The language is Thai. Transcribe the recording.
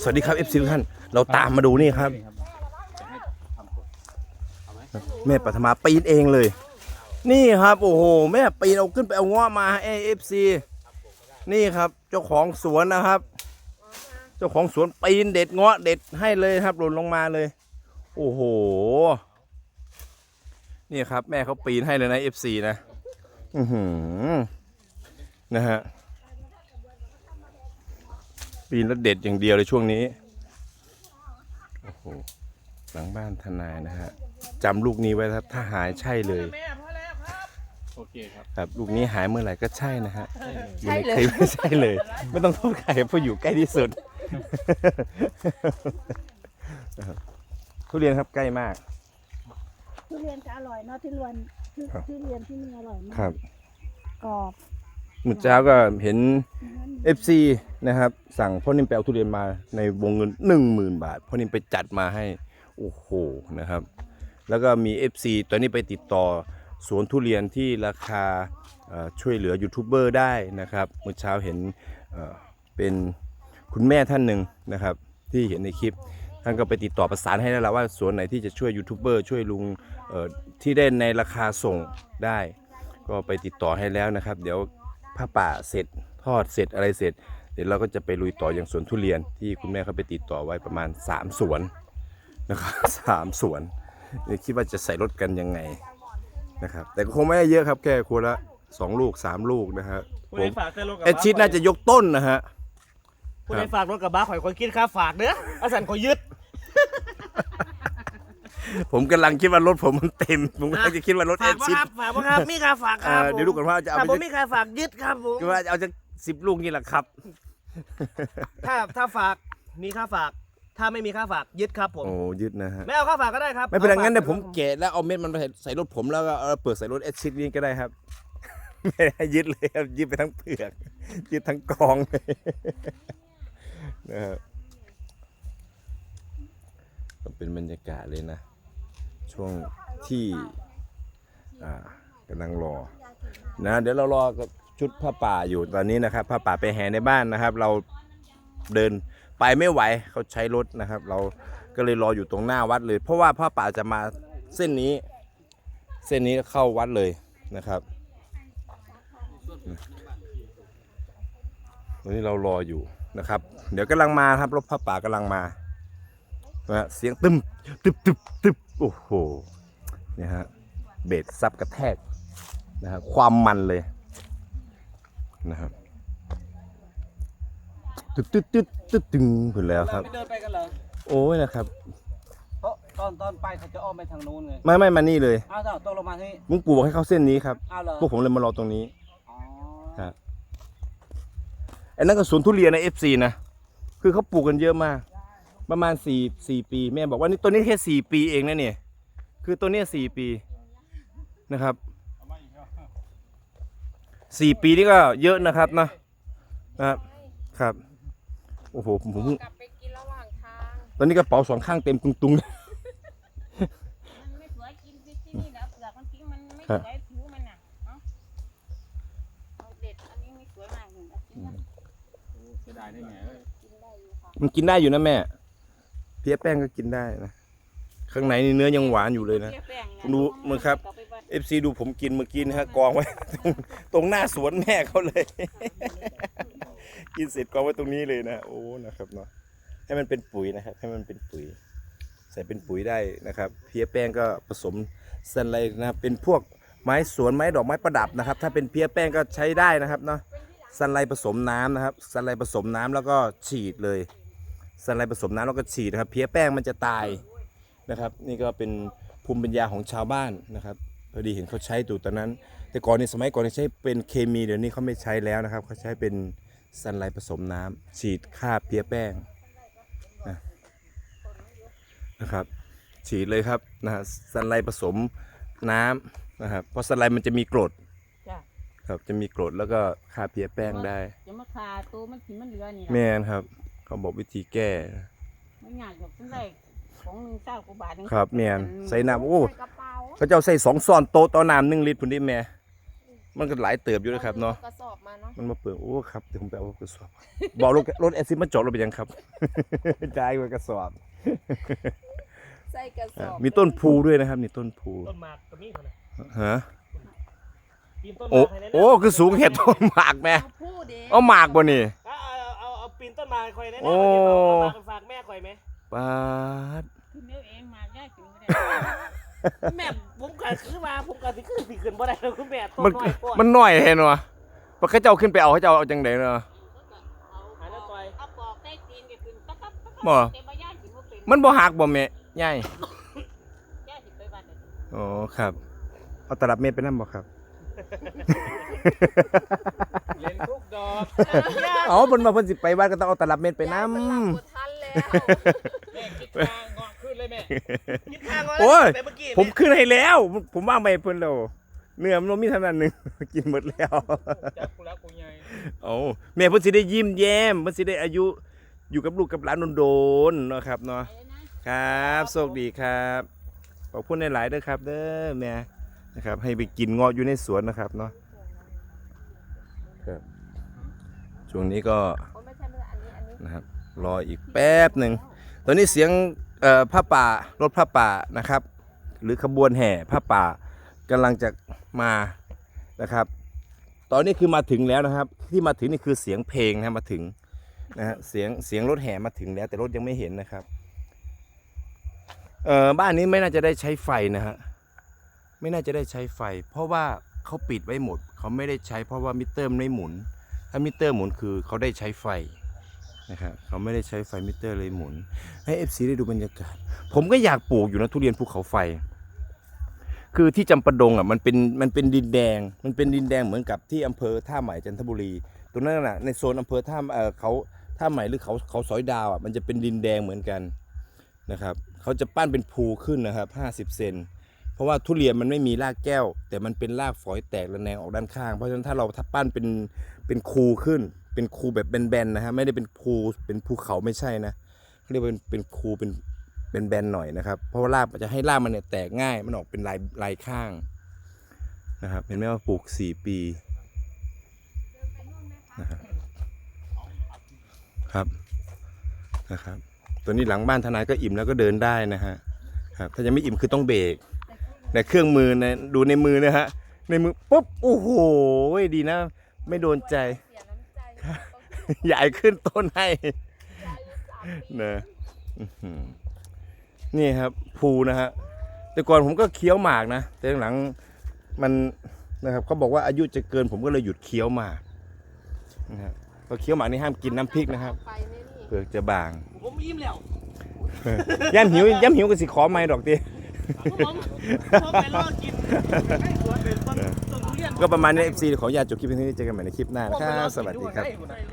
สวัสดีครับเอฟซีทุกท่าน เราตามมาดูนี่ครับ แม่ปัทมาปีนเองเลย นี่ครับ โอ้โห แม่ปีนเอาขึ้นไปเอาง้อมาเอฟซีนี่ครับ เจ้าของสวนนะครับ เจ้าของสวนปีนเด็ดเงาะเด็ดให้เลยครับหล่นลงมาเลย โอ้โห นี่ครับ แม่เขาปีนให้เลยนะเอฟซีนะ อือหือนะฮะ ปีนแล้วเด็ดอย่างเดียวเลยช่วงนี้ โอ้โห หลังบ้านทนายนะฮะจำลูกนี้ไว้ครับถ้าหายใช่เลยโอเคครับ ครับลูกนี้หายเมื่อไหร่ก็ใช่นะฮะใช่เลยอยู่ในคลิปไม่ใช่เลย ไม่ต้องโทษใครเพราะอยู่ใกล้ที่สุด ทุเรียนครับใกล้มาก ทุเรียนจะอร่อยเนาะทุเรียนทุครับ ทุเรียนที่นี่อร่อยมากครับกรอบ เมื่อเช้าก็เห็น FC นะครับ สั่งพ่อนิ่มไปเอาทุเรียนมาในวงเงินหนึ่งหมื่นบาทพ่อนิ่มไปจัดมาให้ โอ้โหนะครับ แล้วก็มี FC ตอนนี้ไปติดต่อสวนทุเรียนที่ราคาช่วยเหลือยูทูบเบอร์ได้นะครับเมื่อเช้าเห็นเเป็นคุณแม่ท่านหนึ่งนะครับ ที่เห็นในคลิปท่านก็ไปติดต่อประสานให้แล้วละว่าสวนไหนที่จะช่วยยูทูบเบอร์ช่วยลุงที่ได้ในราคาส่งได้ ก็ไปติดต่อให้แล้วนะครับ เดี๋ยว ผ้าป่าเสร็จทอดเสร็จอะไรเสร็จ เดี๋ยวเราก็จะไปลุยต่ออย่างสวนทุเรียนที่คุณแม่เขาไปติดต่อไว้ประมาณ 3 สวนนะครับสามสวนนี่คิดว่าจะใส่รถกันยังไงนะครับ แต่ก็คงไม่ได้เยอะครับแค่คนละสองลูกสามลูกนะฮะผู้ผใดมฝากเต้นรถกับเอดชิดน่าจะยกต้นนะฮะ ผู้ใดฝากรถกับบ้าข่อยคนคิดค่าฝากเด้ออาสันข่อยยึด ผมกำลังคิดว่ารถผมมันเต็ม ผมกำลังจะคิดว่ารถเอฝากดบ่ชิดครับฝากบ่ครับมีค่าฝากคเอ่รับอเดี๋ยวดูก่อนว่าจะเอาถ้าไปผมมีค่าฝากยึดครับผมคิดว่าจะเอาจากสิบลูกนี่แหละครับ ถ้าถ้าฝากมีค่าฝาก ถ้าไม่มีค่าฝากยึดครับผมโอ้ยึดนะฮะ ไม่เอาค่าฝากก็ได้ครับไม่เป็นไรอาฝากงั้นเดี๋ยวผมแกะแล้วเอาเม็ดมันไปใส่รถผมแล้วก็เอาเปิดใส่รถเอชชิดนี่ก็ได้ครับ ไม่ได้ยึดเลยครับยึดไปทั้งเปลือกยึดทั้งกองเลยนะครับก็เป็นบรรยากาศเลยนะ ช่วงที่กำลังรอนะเดี๋ยวเรารอกับชุดผ้าป่าอยู่ตอนนี้นะครับผ้าป่าไปแห่ในบ้านนะครับ เราเดินไปไม่ไหวเขาใช้รถนะครับ เราก็เลยรออยู่ตรงหน้าวัดเลย เพราะว่าผ้าป่าจะมาเส้นนี้ เส้นนี้เข้าวัดเลยนะครับตอนนี้เรารออยู่นะครับ เดี๋ยวกำลังมาครับรถผ้าป่ากำลังมานะเสียงตึมตึบตึบตึบ โอ้โหเนี่ยฮะเบสซับกระแทกนะครับความมันเลยนะครับตึ๊ดตึ๊ดตึ๊ดตึ๊ดตึงถึงแล้วครับ ไม่เดินไปกันเหรอโอ้ยนะครับ เพราะตอนตอนไปเขาจะอ้อมไปทางนู้นไงไม่ไม่มานี่เลยอ้าวเจ้าตกลงมาที่ลุงปู่บอกให้เข้าเส้นนี้ครับอ้าวเหรอพวกผมเลยมารอตรงนี้อ๋อครับไอ้นั่นก็สวนทุเรียนในเอฟซีนะคือเขาปลูกกันเยอะมาก ประมาณสี่สี่ปี แม่บอกว่านี่ตัวนี้แค่สี่ปีเองนะเนี่ย คือตัวเนี้ยสี่ปีนะครับสี่ปีนี่ก็เยอะนะครับนะนะครับครับ โอ้โหผมผมกลับไปกินระหว่างทางตอนนี้กระเป๋าสองข้างเต็มตุงๆมันไม่สวยกินที่ที่นี่แล้วเปลือกมันทิ้งมันไม่ครับสวยผิวมันน่ะเอ้าเอาเด็ดอันนี้ไม่สวยมากหนึ่งเอากินนะเสียดายได้ไงเอ้ยกินได้อยู่ค่ะมันกินได้อยู่นะแม่ เพี้ยแป้งก็กินได้นะ ข้างในนี่เนื้อยังหวานอยู่เลยนะเปรี้ยวแป้งดูมึงครับกลัไปานเอฟซีดูผมกินเมื่อกี้นะฮะกองไว้ ตรงตรงหน้าสวนแม่เขาเลย กินเสร็จกองไว้ตรงนี้เลยนะ โอ้ นะครับเนาะ ให้มันเป็นปุ๋ยนะครับ ให้มันเป็นปุ๋ย ใส่เป็นปุ๋ยได้นะครับ เพี้ยแป้งก็ผสมสันไรนะครับเป็นพวกไม้สวนไม้ดอกไม้ประดับนะครับ ถ้าเป็นเพี้ยแป้งก็ใช้ได้นะครับเนาะสันไรผสมน้ำนะครับสันไรผสมน้ำแล้วก็ฉีดเลย สันไรผสมน้ำแล้วก็ฉีดนะครับ เพี้ยแป้งมันจะตายนะครับ นี่ก็เป็นภูมิปัญญาของชาวบ้านนะครับพอดีเห็นเขาใช้อยู่ตอนนั้น แต่ก่อนในสมัยก่อนเนี่ยใช้เป็นเคมีเดี๋ยวนี้เขาไม่ใช้แล้วนะครับเขาใช้เป็นสันไลผสมน้ำฉีดฆ่าเพี้ยแป้งนะนะครับ ฉีดเลยครับนะฮะสันไลผสมน้ำนะครับเพราะสันไลมันจะมีกรดจ้ะครับจะมีกรดแล้วก็ฆ่าเพี้ยแป้งได้จะมาคาตัวมันถิ่มันเหลือนี่ล่ะแม่นครับ เขาบอกวิธีแก้ไม่อยากหรอกฉันได้ของหนึ่งเจ้ากว่าบาทหนึ่งครับแม่นใส่น้ำโอ้ ใส่กระเป๋าเขาจะเอาใส่สองซ้อนโต๊ะต่อน้ำหนึ่งลิตรพุ่นดิแม่ มันก็หลายเติบอยู่นะครับเนาะ กระสอบมาเนาะมันมาเปิดโอ้ครับเดี๋ยวผมไปเอากระสอบ บอกรถรถแอซิดมาจอดรถไปยังครับ จ่ายไว้กระสอบใส่กระสอะอบมีต้นพูด้วยนะครับ นี่ต้นพูต้นหมากก็มีคนน่ะฮะปีนต้นหโอ้มากให้แน่ๆโอ้คือสูงเห็ดต้นหมากแม่เอาผู้เด็กเอาหมากบ่นี่ นต้นหมากให้ข่อยแน่ๆโอ้ เอาหมากไปฝากแม่ข่อยไหมปาดคือเนื้อเองมาได้ถึงไม่ได้แม่ผมก็คือมาผมก็สิขึ้นสิขึ้นบ่ได้แล้วคุณแม่ต้นมันน้อยโพดมันน้อยเห็นวะปะเขาเจ้าขึ้นไปเอาเขาเจ้าเอาจังไดเนาะเอาหาแล้วต่อย เอาปอกใต้ตีนก็ขึ้นปั๊บปั๊บปั๊บบ่เต็มมาย่างกินบ่เป็นมันบ่หักบ่แม่ใหญ่ย่างสิไปบ้านเด้อ อ๋อครับ เอาตลับเมตรไปนำบ่ครับเล่นทุก ดอกอ๋อเพิ่นว่าเพิ่นสิไปบ้านก็ต้องเอาตลับเมตรไปนำย่างมันหลับบ่ทันแล้วแม่คิดทางเงาะขึ้นเลยแม่คิดทางไว้โอ้ยแต่เมื่อกี้ผมขึ้นให้แล้ว ผมว่างไปให้เพิ่นแล้วเนื้อมันบ่มีเท่านั้นหนึง กินหมดแล้วจับกูรักกูใหญ่โอ้แม่เพิ่นสิได้ยิ้มแย้มเพิ่นสิได้อายุอยู่กับลูกกับหลานโดนๆเนาะครับเนาะไปเลยนะครับโชคดีครับขอบคุณหลายๆเด้อครับ เด้อแม่นะครับ ให้ไปกินเงาะอยู่ในสวนนะครับเนาะครับ ช่วงนี้ก็โอ้ไม่ใช่ไม่ใช่อันนี้อันนี้นะครับรออีกแป๊บหนึ่งตอนนี้เสียงเอ่อผ้าป่ารถผ้าป่านะครับ หรือขบวนแห่ผ้าป่ากำลังจะมานะครับ ตอนนี้คือมาถึงแล้วนะครับ ที่มาถึงนี่คือเสียงเพลงนะมาถึงนะฮะเสียงเสียงรถแห่มาถึงแล้ว แต่รถยังไม่เห็นนะครับเอ่อบ้านนี้ไม่น่าจะได้ใช้ไฟนะฮะไม่น่าจะได้ใช้ไฟ เพราะว่าเขาปิดไว้หมดเขาไม่ได้ใช้เพราะว่ามิเตอร์มันไม่หมุนถ้ามิเตอร์หมุนคือเขาได้ใช้ไฟนะครับเขาไม่ได้ใช้ไฟมิเตอร์เลยหมุน ให้ FC ได้ดูบรรยากาศ ผมก็อยากปลูกอยู่นะทุเรียนภูเขาไฟ คือที่จำปาดงอะมันเป็นมันเป็นดินแดง มันเป็นดินแดงเหมือนกับที่อำเภอท่าใหม่จันทบุรี ตรงนั้นน่ะในโซนอำเภอท่าเออเขาท่าใหม่หรือเขาเขาสอยดาวอะมันจะเป็นดินแดงเหมือนกันนะครับเขาจะปั้นเป็นภูขึ้นนะครับ 50 เซน เพราะว่าทุเรียนมันไม่มีรากแก้ว แต่มันเป็นรากฝอยแตกระแนงออกด้านข้าง เพราะฉะนั้นถ้าเราถ้าปั้นเป็นเป็นคูขึ้น เป็นคูแบบแบนๆนะฮะไม่ได้เป็นภูเป็นภูเขาไม่ใช่นะเขาเรียกว่าเป็นเป็นคูเป็นเป็นแบนหน่อยนะครับ เพราะว่ารากจะให้รากมันเนี่ยแตกง่ายมันออกเป็นลายลายข้างนะครับเห็นไหมว่าปลูกสี่ปีนะครับครับนะครับ ตัวนี้หลังบ้านทนายก็อิ่มแล้วก็เดินได้นะฮะครับถ้ายังไม่อิ่มคือต้องเบรก แต่เครื่องมือนะดูในมือนะฮะ ในมือปุ๊บโอ้โหดีนะ ไม่โดนใจ เสียน้ำใจต้องใหญ่ขึ้นต้นให้นะอื้อหือนี่ครับภูนะฮะแต่ก่อนผมก็เคี้ยวหมากนะ แต่หลังๆมันนะครับเขาบอกว่าอายุจะเกินผมก็เลยหยุดเคี้ยวหมากนะครับเพราะเคี้ยวหมากนี่ห้ามกินน้ำพริกนะครับ ไปนี่นี่เปลือกจะบาง ผมยิ้มแล้วย่ำหิวย่ำหิวก็สิขอไม่ดอกตี ผมผมไปรอกินให้สวนเป็นต้นทุเรียน ก็ประมาณนี้เอฟซีขออนุญาตจบคลิปเพียงเท่านี้เจอกันใหม่ในคลิปหน้านะครับ สวัสดีครับ